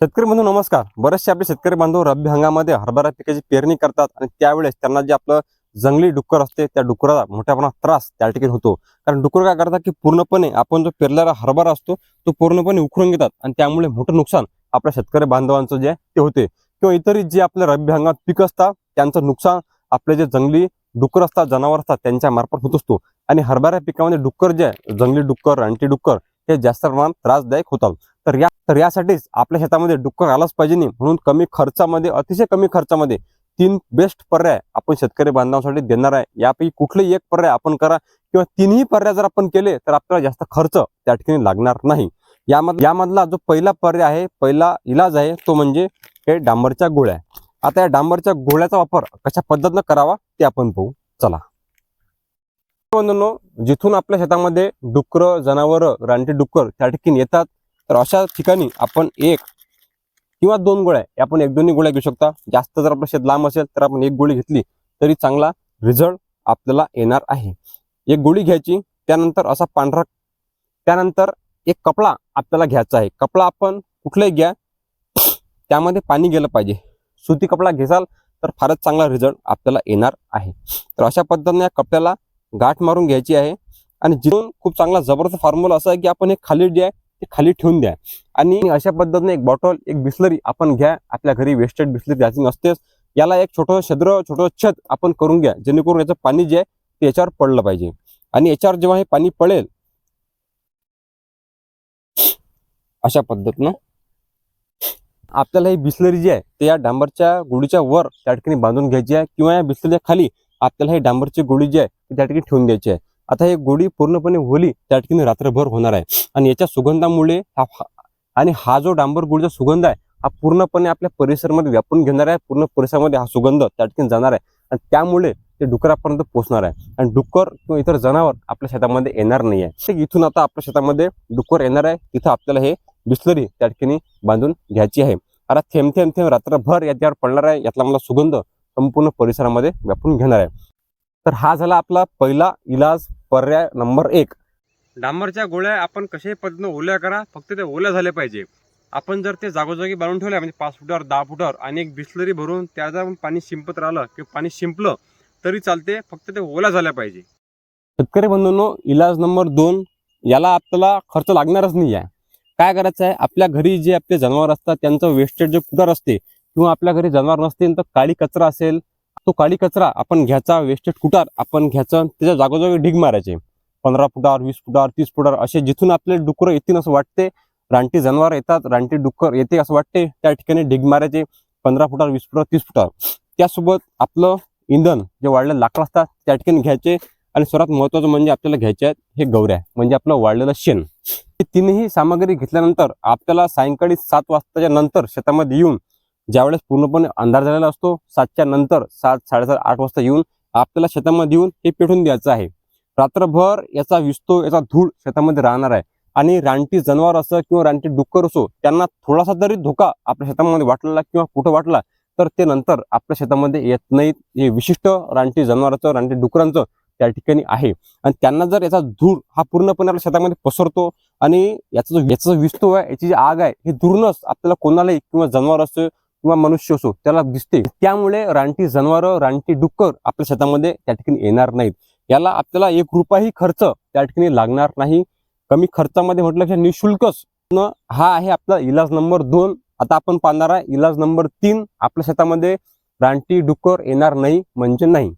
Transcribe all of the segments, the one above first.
शेतकरी बंधू नमस्कार. बरेचसे आपले शेतकरी बांधव रब्बी हंगामामध्ये हरभरा पिकाची पेरणी करतात आणि त्यावेळेस त्यांना जे आपलं जंगली डुक्कर असते त्या डुकराला मोठ्या प्रमाणात त्रास त्या ठिकाणी होतो. कारण डुकर काय करतात की पूर्णपणे आपण जो पेरलेला हरभरा असतो तो पूर्णपणे उखडून घेतात आणि त्यामुळे मोठं नुकसान आपल्या शेतकरी बांधवांचं जे ते होते. किंवा इतरही जे आपले रब्बी हंगामात पीक असतात त्यांचं नुकसान आपले जे जंगली डुक्कर असतात जनावर असतात त्यांच्या मार्फत होत असतो. आणि हरभरा पिकामध्ये डुक्कर जे आहे जंगली डुक्कर रानटी डुक्कर हे जास्त प्रमाणात त्रासदायक होतात. तर या तर यासाठीच आपल्या शेतामध्ये डुक्कर आलाच पाहिजे नाही. म्हणून कमी खर्चामध्ये अतिशय कमी खर्चामध्ये तीन बेस्ट पर्याय आपण शेतकरी बांधवांसाठी देणार आहे. यापैकी कुठलेही एक पर्याय आपण करा किंवा तिन्ही पर्याय जर आपण केले तर आपल्याला जास्त खर्च त्या ठिकाणी लागणार नाही. यामध यामधला जो पहिला पर्याय आहे पहिला इलाज आहे तो म्हणजे हे डांबरच्या गोळ्या आता या डांबरच्या गोळ्याचा वापर कशा पद्धतीनं करावा ते आपण पाहू. चला. जिथून आपल्या शेतामध्ये डुक्कर जनावर रानटी डुक्कर त्या ठिकाणी येतात तर अशा ठिकाणी आपण एक किंवा दोन गोळ्या आपण एक दोन्ही गोळ्या घेऊ शकता. जास्त जर आपलं शेत लांब असेल तर आपण एक गोळी घेतली तरी चांगला रिझल्ट आपल्याला येणार आहे. एक गोळी घ्यायची त्यानंतर असा पांढरा त्यानंतर एक कपडा आपल्याला घ्यायचा आहे. कपडा आपण कुठलाही घ्या त्यामध्ये पाणी गेलं पाहिजे. सुती कपडा घेसाल तर फारच चांगला रिझल्ट आपल्याला येणार आहे. तर अशा पद्धतीने या कपड्याला गाठ मारून घ्यायची आहे. आणि जिथून खूप चांगला जबरदस्त फॉर्म्युला असा आहे की आपण हे खाली जे आहे ते खाली ठेवून द्या. आणि अशा पद्धतीने एक बॉटल एक बिस्लरी आपण घ्या. आपल्या घरी वेस्टेड बिस्लरी जायची नसतेच. याला एक छोटं छद्र छोटं छत आपण करून घ्या. जेणेकरून याचं पाणी जे आहे ते याच्यावर पडलं पाहिजे. आणि याच्यावर जेव्हा हे पाणी पडेल अशा पद्धतीनं आपल्याला ही बिस्लरी जी आहे ते या डांबरच्या गोळीच्या वर त्या ठिकाणी बांधून घ्यायची आहे. किंवा या बिस्लरीच्या खाली आपल्याला ही डांबरची गोळी जी आहे ती त्या ठिकाणी ठेवून द्यायची आहे. आता ही गोडी पूर्णपणे होली त्या ठिकाणी रात्रभर होणार आहे. आणि याच्या सुगंधामुळे हा आणि हा जो डांबर गुडीचा सुगंध आहे हा पूर्णपणे आपल्या परिसरामध्ये व्यापून घेणार आहे. पूर्ण परिसरामध्ये हा सुगंध त्या ठिकाणी जाणार आहे. आणि त्यामुळे ते डुकरापर्यंत पोहोचणार आहे. आणि डुक्कर किंवा इतर जनावर आपल्या शेतामध्ये येणार नाही आहे. इथून आता आपल्या शेतामध्ये डुक्कर येणार आहे. तिथं आपल्याला हे बिस्लरी त्या ठिकाणी बांधून घ्यायची आहे. आता थेंब थेंब थेंब रात्रभर याच्यावर पडणार आहे. यातला मला सुगंध संपूर्ण परिसरामध्ये व्यापून घेणार आहे. तर हा झाला आपला पहिला इलाज पर्याय नंबर एक. डांबरच्या गोळ्या आपण कशाही पद्धतीनं ओल्या करा फक्त ते ओल्या झाल्या पाहिजे. आपण जर ते जागोजागी बांधून ठेवल्या म्हणजे पाच फुटावर दहा फुटावर आणि एक बिस्लरी भरून त्या जर पाणी शिंपत राहिलं किंवा पाणी शिंपलं तरी चालते फक्त ते ओल्या झाल्या पाहिजे. शेतकरी बंधूंनो इलाज नंबर दोन याला आपल्याला खर्च लागणारच नाही आहे. काय करायचं आहे? आपल्या घरी जे आपले जनावर असतात त्यांचं वेस्टेज जे कुटार असते किंवा आपल्या घरी जनावर नसतील तर काळी कचरा असेल तो काळी कचरा आपण घ्यायचा वेस्टेड कुटार आपण घ्यायचं त्याच्या जागोजागी ढीग मारायचे. पंधरा फुटावर वीस फुटावर तीस फुटावर असे जिथून आपले डुकरं येतील असं वाटते. रानटी जनावर येतात रानटी डुक्कर येते असं वाटते. त्या ठिकाणी ढीग मारायचे पंधरा फुटावर वीस फुटावर तीस फुटावर. त्यासोबत आपलं इंधन जे वाढलेलं लाकडं असतात त्या ठिकाणी घ्यायचे. आणि सर्वात महत्त्वाचं म्हणजे आपल्याला घ्यायचे आहेत हे गौऱ्या म्हणजे आपलं वाढलेलं शेण. हे तीनही सामग्री घेतल्यानंतर आपल्याला सायंकाळी सात वाजताच्या नंतर शेतामध्ये येऊन ज्यावेळेस पूर्णपणे अंधार झालेला असतो सातच्या नंतर सात साडेसात आठ वाजता येऊन आपल्याला शेतामध्ये येऊन हे पेटून द्यायचं आहे. रात्रभर याचा विस्तो याचा धूळ शेतामध्ये राहणार आहे. आणि रानटी जनावर असो किंवा रानटी डुक्कर असो त्यांना थोडासा जरी धोका आपल्या शेतामध्ये वाटलेला किंवा कुठं वाटला तर ते नंतर आपल्या शेतामध्ये येत नाहीत. हे विशिष्ट रानटी जनावरांचं रानटी डुकरांचं त्या ठिकाणी आहे. आणि त्यांना जर याचा धूर हा पूर्णपणे आपल्या शेतामध्ये पसरतो आणि याचा जो याचा जो विस्तो आहे याची जी आग आहे हे दूरनच आपल्याला कोणालाही किंवा जनावर असो किंवा मनुष्य असो त्याला दिसते. त्यामुळे रानटी जनावरं रानटी डुक्कर आपल्या शेतामध्ये त्या ठिकाणी येणार नाहीत. याला आपल्याला एक रुपयाही खर्च त्या ठिकाणी लागणार नाही. कमी खर्चामध्ये म्हटलं की निशुल्कच हा आहे आपला इलाज नंबर दोन. आता आपण पाहणार आहे इलाज नंबर तीन. आपल्या शेतामध्ये रानटी डुक्कर येणार नाही म्हणजे नाही.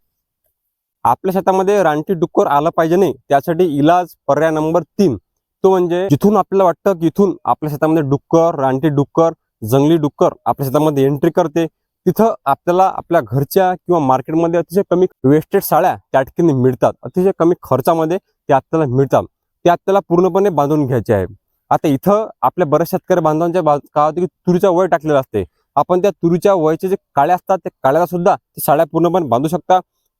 आपल्या शेतामध्ये रानटी डुक्कर आलं पाहिजे नाही त्यासाठी इलाज पर्याय नंबर तीन. तो म्हणजे जिथून आपल्याला वाटतं की इथून आपल्या शेतामध्ये डुक्कर रानटी डुक्कर जंगली डुक्कर आपल्या शेतामध्ये एंट्री करते. तिथं आपल्याला आपल्या घरच्या किंवा मार्केटमध्ये अतिशय कमी वेस्टेड साड्या त्या ठिकाणी मिळतात. अतिशय कमी खर्चामध्ये ते आपल्याला मिळतात. ते आपल्याला पूर्णपणे बांधून घ्यायचे आहे. आता इथं आपल्या बऱ्याच शेतकरी बांधवांच्या काय होतं की तुरीचा वय टाकलेला असते. आपण त्या तुरीच्या वयचे जे काळ्या असतात त्या काळ्याला सुद्धा ते साड्या पूर्णपणे बांधू शकता.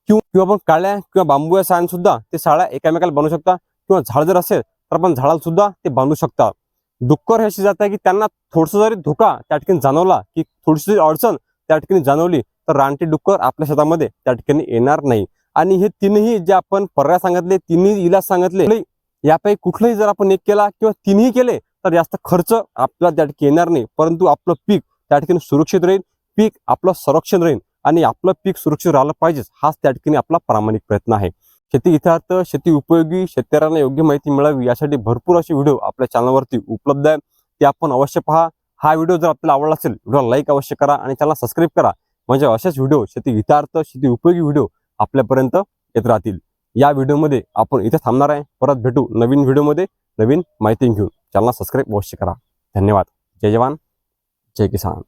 किंवा किंवा आपण काळ्या किंवा बांबू या साड्या सुद्धा ते साड्या एकामेकाला बांधू शकता. किंवा झाड जर असेल तर आपण झाडाला सुद्धा ते बांधू शकता. डुक्कर हे अशी जात आहे की त्यांना थोडंसं जरी धोका त्या ठिकाणी जाणवला की थोडीशी जरी अडचण त्या ठिकाणी जाणवली तर रानटी डुक्कर आपल्या शेतामध्ये त्या ठिकाणी येणार नाही. आणि हे तीनही जे आपण पर्याय सांगितले तिन्ही इलाज सांगितले यापैकी कुठलंही जर आपण एक केला किंवा तिन्ही केले तर जास्त खर्च आपल्याला त्या ठिकाणी येणार नाही. परंतु आपलं पीक त्या ठिकाणी सुरक्षित राहील पीक आपलं संरक्षण राहील आणि आपलं पीक सुरक्षित राहिलं पाहिजेच हाच त्या ठिकाणी आपला प्रामाणिक प्रयत्न आहे. शेती इथार्थ शेती उपयोगी शेतकऱ्यांना योग्य माहिती मिळावी यासाठी भरपूर असे व्हिडिओ आपल्या चॅनलवरती उपलब्ध आहे ते आपण अवश्य पहा. हा व्हिडिओ जर आपल्याला आवडला असेल व्हिडिओला लाईक अवश्य करा आणि चॅनल सबस्क्राईब करा. म्हणजे अशाच व्हिडिओ शेती हितार्थ शेती उपयोगी व्हिडिओ आपल्यापर्यंत येत राहतील. या व्हिडिओमध्ये आपण इथे थांबणार आहे. परत भेटू नवीन व्हिडिओमध्ये नवीन माहिती घेऊन. चॅनल सबस्क्राईब अवश्य करा. धन्यवाद. जय जवान. जय किसान.